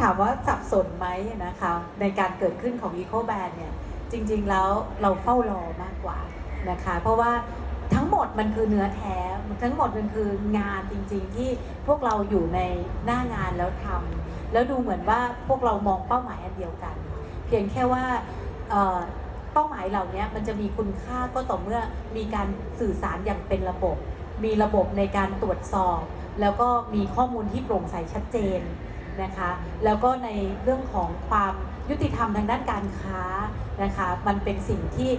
ถามว่าสับสนไหมนะคะในการเกิดขึ้นของ Eco Band เนี่ยจริงๆแล้วเราเฝ้ารอมากกว่านะคะเพราะว่าทั้งหมดมันคือเนื้อแท้ทั้งหมดมันคืองานจริงๆ ที่พวกเราอยู่ในหน้างานแล้วทำแล้วดูเหมือนว่าพวกเรามองเป้าหมายอันเดียวกัน เพียงแค่ว่าเป้าหมายเหล่านี้มันจะมีคุณค่าก็ต่อเมื่อมีการสื่อสารอย่างเป็นระบบ มีระบบในการตรวจสอบ แล้วก็มีข้อมูลที่โปร่งใสชัดเจน นะคะ แล้วก็ในเรื่องของความยุติธรรมทางด้านการค้านะคะ มันเป็นสิ่งที่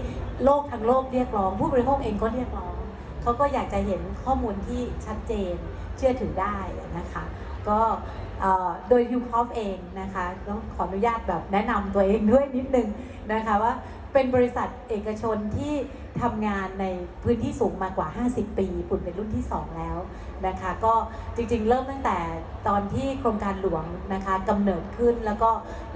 โลกทั้งโลกเรียกร้อง ผู้บริโภคเองก็เรียกร้องเขาก็อยากจะเห็นข้อมูลที่ชัดเจนเชื่อถือได้นะคะ ก็โดยยูคอฟเองนะคะต้องขออนุญาตแบบแนะนำตัวเองด้วยนิดนึงนะคะว่า เป็นบริษัทเอกชนที่ทำงานในพื้นที่สูงมากว่า 50 ปีปุ่นเป็นรุ่นที่ 2 แล้วนะคะ ก็จริงๆ เริ่มตั้งแต่ตอนที่โครงการหลวงนะคะกำเนิดขึ้นแล้วก็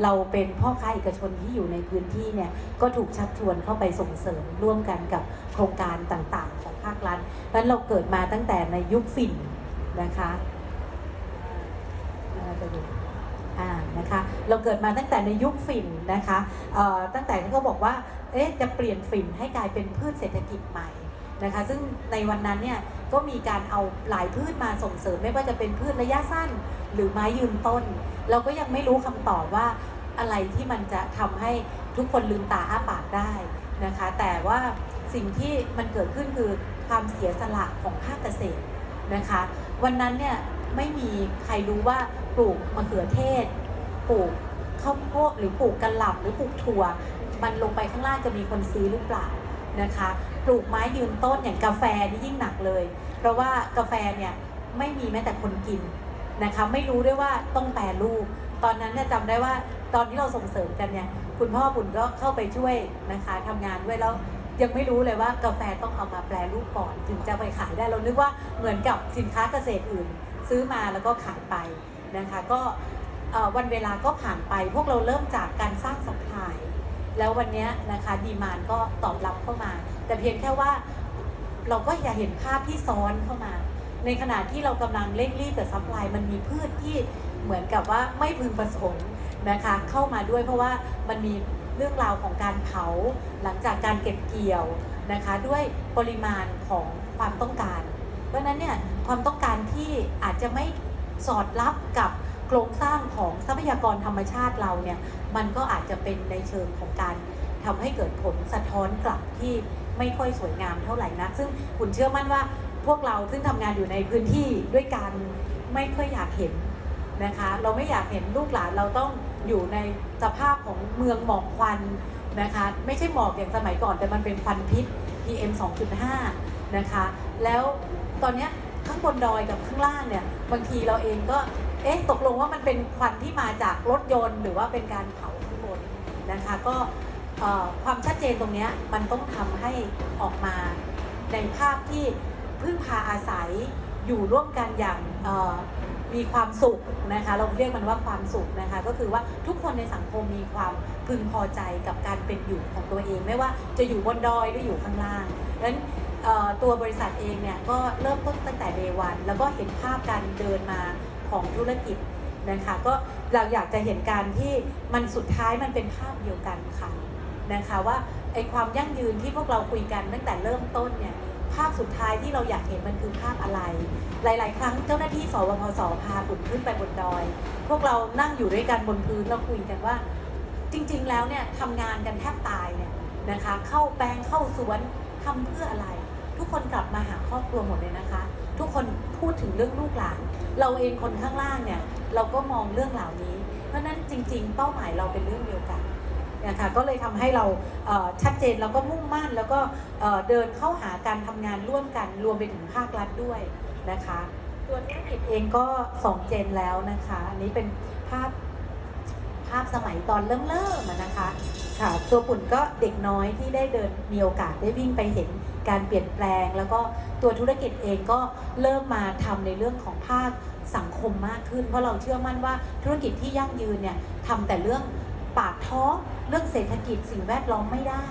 เราเป็นพ่อค้าเอกชนที่อยู่ในพื้นที่เนี่ยก็ถูกชักชวนเข้าไปส่งเสริมร่วมกันกับโครงการต่างๆ ของภาครัฐเพราะเราเกิดมาตั้งแต่ในยุคฝิ่นนะคะอ่าจะดูอ่านะคะ เราเกิดมาตั้งแต่ในยุคฝิ่นนะคะตั้งแต่ที่เขาบอกว่าเอ๊ะจะเปลี่ยนฝิ่นให้กลายเป็นพืชเศรษฐกิจใหม่นะคะซึ่งในวันนั้นเนี่ยก็มีการเอาหลายพืชมาส่งเสริมไม่ว่าจะเป็นพืชระยะสั้น หรือไม้ยืนต้น เราก็ยังไม่รู้คำตอบว่าอะไรที่มันจะทำให้ทุกคนลืมตาอ้าปากได้นะคะแต่ว่าสิ่งที่มันเกิดขึ้นคือความเสียสละของภาคเกษตรนะคะวันนั้นเนี่ยไม่มีใครรู้ว่าปลูกมะเขือเทศ ปลูกข้าวโพดหรือปลูกกระหล่ำหรือปลูกถั่ว มันลงไปข้างล่างจะมีคนซื้อหรือเปล่านะคะ ปลูกไม้ยืนต้นอย่างกาแฟนี่ยิ่งหนักเลย เพราะว่ากาแฟเนี่ยไม่มีแม้แต่คนกินนะคะ ไม่รู้ด้วยว่าต้องแปรรูปตอนนั้นเนี่ยจำได้ว่าตอนที่เราส่งเสริมกันเนี่ยคุณพ่อบุญก็เข้าไปช่วยนะคะทำงานด้วยแล้วยังไม่รู้เลยว่ากาแฟต้องเอามาแปรรูปก่อนถึงจะไปขายได้เรานึกว่าเหมือนกับสินค้าเกษตรอื่น ซื้อมาแล้วก็ขายไปนะคะ ก็ วันเวลาก็ผ่านไป พวกเราเริ่มจากการสร้างสัพพายแล้ววันนี้นะคะดีมานก็ตอบรับเข้ามา แต่เพียงแค่ว่าเราก็อยากเห็นภาพที่ซ้อนเข้ามา ในขณะที่เรากำลังเร่งรีบแต่ซัพพลายมันมีพืชที่เหมือนกับว่าไม่พึงประสงค์นะคะเข้ามาด้วยเพราะว่ามันมีเรื่องราวของการเผาหลังจากการเก็บเกี่ยวนะคะด้วยปริมาณของความต้องการ เพราะนั้นเนี่ยความต้องการที่อาจจะไม่สอดรับกับ โครงสร้างของทรัพยากรธรรมชาติเราเนี่ยมันก็อาจจะเป็นในเชิงของการทำให้เกิดผลสะท้อนกลับที่ไม่ค่อยสวยงามเท่าไหร่นัก ซึ่งคุณเชื่อมั่นว่าพวกเราซึ่งทำงานอยู่ในพื้นที่ด้วยกันไม่ค่อยอยากเห็นนะคะ เราไม่อยากเห็นลูกหลานเราต้องอยู่ในสภาพของเมืองหมอกควันนะคะ ไม่ใช่หมอกอย่างสมัยก่อน แต่มันเป็นควันพิษ PM 2.5 นะคะ แล้วตอนนี้ข้างบนดอยกับข้างล่างเนี่ยบางทีเราเองก็ เอ๊ะตกลงว่ามันเป็นควันที่มาจากรถยนต์ หรือว่าเป็นการเผาข้างบนนะคะ ก็ความชัดเจนตรงนี้มันต้องทำให้ออกมาในภาพที่พึ่งพาอาศัยอยู่ร่วมกันอย่างมีความสุขนะคะ เราเรียกมันว่าความสุขนะคะ ก็คือว่าทุกคนในสังคมมีความพึงพอใจกับการเป็นอยู่ของตัวเอง ไม่ว่าจะอยู่บนดอยหรืออยู่ข้างล่างดังนั้นเอ่อตัวบริษัทเองเนี่ยก็เริ่มต้นตั้งแต่เดวันแล้วก็เห็นภาพการเดินมา ของธุรกิจนะคะ ก็เราอยากจะเห็นการที่มันสุดท้ายมันเป็นภาพเดียวกันค่ะนะคะว่าไอความยั่งยืนที่พวกเราคุยกันตั้งแต่เริ่มต้นเนี่ยภาพสุดท้ายที่เราอยากเห็นมันคือภาพอะไร หลาย ๆ ครั้งเจ้าหน้าที่สวพสพาบุญขึ้นไปบนดอย พวกเรานั่งอยู่ด้วยกันบนพื้นแล้วคุยกันว่า จริง ๆ แล้วเนี่ยทำงานกันแทบตายเนี่ยนะคะ เข้าแปลงเข้าสวนทำเพื่ออะไร ทุกคนกลับมาหาครอบครัวหมดเลยนะคะ ทุกคนพูดถึงเรื่องลูกหลาน เราเองคนข้างล่างเนี่ย เราก็มองเรื่องเหล่านี้ เพราะนั้นจริง ๆ เป้าหมายเราเป็นเรื่องเดียวกันนะคะก็เลยทำให้เราชัดเจนแล้วก็มุ่งมั่นแล้วก็เดินเข้าหาการทำงานร่วมกันรวมไปถึงภาครัฐด้วยนะคะตัวธุรกิจเองก็สองเจนแล้วนะคะ อันนี้เป็นภาพภาพสมัยตอนเริ่มเริ่มนะคะค่ะตัวปุ่นก็เด็กน้อยที่ได้เดินมีโอกาสได้วิ่งไปเห็น การเปลี่ยนแปลง แล้วก็ตัวธุรกิจเองก็เริ่มมาทำในเรื่องของภาคสังคมมากขึ้น เพราะเราเชื่อมั่นว่าธุรกิจที่ยั่งยืนเนี่ยทำแต่เรื่องปากท้องเรื่องเศรษฐกิจสิ่งแวดล้อมไม่ได้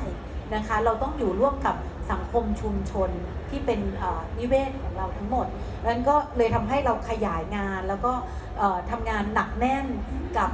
นะคะ เราต้องอยู่ร่วมกับสังคมชุมชนที่เป็นนิเวศของเราทั้งหมดนั้นก็เลยทำให้เราขยายงานแล้วก็เอ่อทำงานหนักแน่นกับ